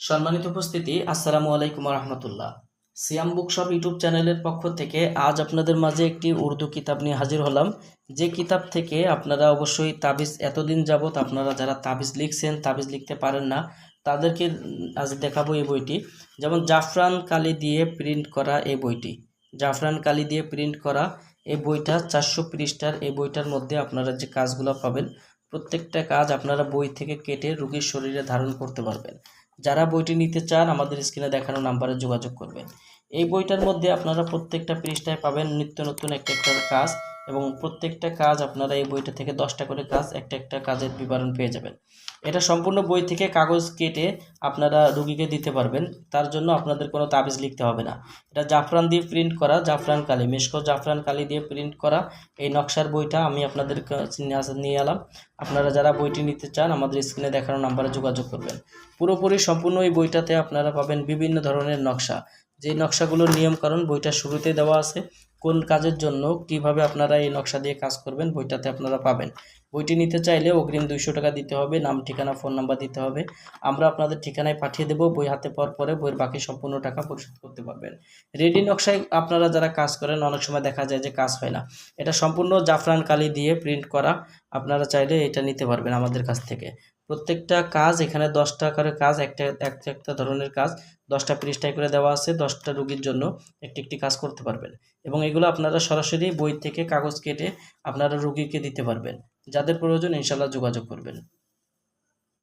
সম্মানিত উপস্থিতি, আসসালামু আলাইকুম রহমতুল্লাহ সিয়াম বুকশপ ইউটিউব চ্যানেলের পক্ষ থেকে আজ আপনাদের মাঝে একটি উর্দু কিতাব নিয়ে হাজির হলাম। যে কিতাব থেকে আপনারা অবশ্যই তাবিজ এতদিন যাবৎ আপনারা যারা তাবিজ লিখছেন, তাবিজ লিখতে পারেন না, তাদেরকে আজ দেখাবো এই বইটি। যেমন জাফরান কালি দিয়ে প্রিন্ট করা এই বইটি। জাফরান কালি দিয়ে প্রিন্ট করা এই বইটা চারশো পৃষ্ঠার এই বইটার মধ্যে আপনারা যে কাজগুলো পাবেন, প্রত্যেকটা কাজ আপনারা বই থেকে কেটে রোগীর শরীরে ধারণ করতে পারবেন। যারা বইটি নিতে চান, আমাদের স্ক্রিনে দেখানো নাম্বারে যোগাযোগ করবেন। এই বইটার মধ্যে আপনারা প্রত্যেকটা পৃষ্ঠায় পাবেন নিত্য নতুন একটা একটা কাজ। এবং প্রত্যেকটা কাজ আপনারা এই বইটা থেকে দশটা করে কাজ একটা একটা কাজের বিবরণ পেয়ে যাবেন। এটা সম্পূর্ণ বই থেকে কাগজ কেটে আপনারা রুগীকে দিতে পারবেন, তার জন্য আপনাদের কোনো তাবিজ লিখতে হবে না। এটা জাফরান দিয়ে প্রিন্ট করা, জাফরান কালি, মেশকো জাফরান কালি দিয়ে প্রিন্ট করা। এই নকশার বইটা আমি আপনাদের নিয়ে এলাম। আপনারা যারা বইটি নিতে চান, আমাদের স্ক্রিনে দেখানো নাম্বারে যোগাযোগ করবেন। পুরোপুরি সম্পূর্ণ এই বইটাতে আপনারা পাবেন বিভিন্ন ধরনের নকশা। যে নকশাগুলোর নিয়মকানুন বইটা শুরুতে দেওয়া আছে কোন কাজের জন্য কীভাবে আপনারা এই নকশা দিয়ে কাজ করবেন বইটাতে আপনারা পাবেন। বইটি নিতে চাইলে অগ্রিম দুইশো টাকা দিতে হবে, নাম, ঠিকানা, ফোন নাম্বার দিতে হবে। আমরা আপনাদের ঠিকানায় পাঠিয়ে দেবো, বই হাতে পাওয়ার পরে বইয়ের বাকি সম্পূর্ণ টাকা পরিশোধ করতে পারবেন। রেডি নকশায় আপনারা যারা কাজ করেন, অনেক সময় দেখা যায় যে কাজ হয় না। এটা সম্পূর্ণ জাফরান কালি দিয়ে প্রিন্ট করা, আপনারা চাইলে এটা নিতে পারবেন আমাদের কাছ থেকে। প্রত্যেকটা কাজ, এখানে দশটা করে কাজ, একটা একটা একটা ধরনের কাজ, দশটা পৃষ্ঠায় করে দেওয়া আছে, দশটা রুগীর জন্য একটি একটি কাজ করতে পারবেন। এবং এগুলো আপনারা সরাসরি বই থেকে কাগজ কেটে আপনারা রুগীকে দিতে পারবেন। যাদের প্রয়োজন ইনশাল্লাহ যোগাযোগ করবেন।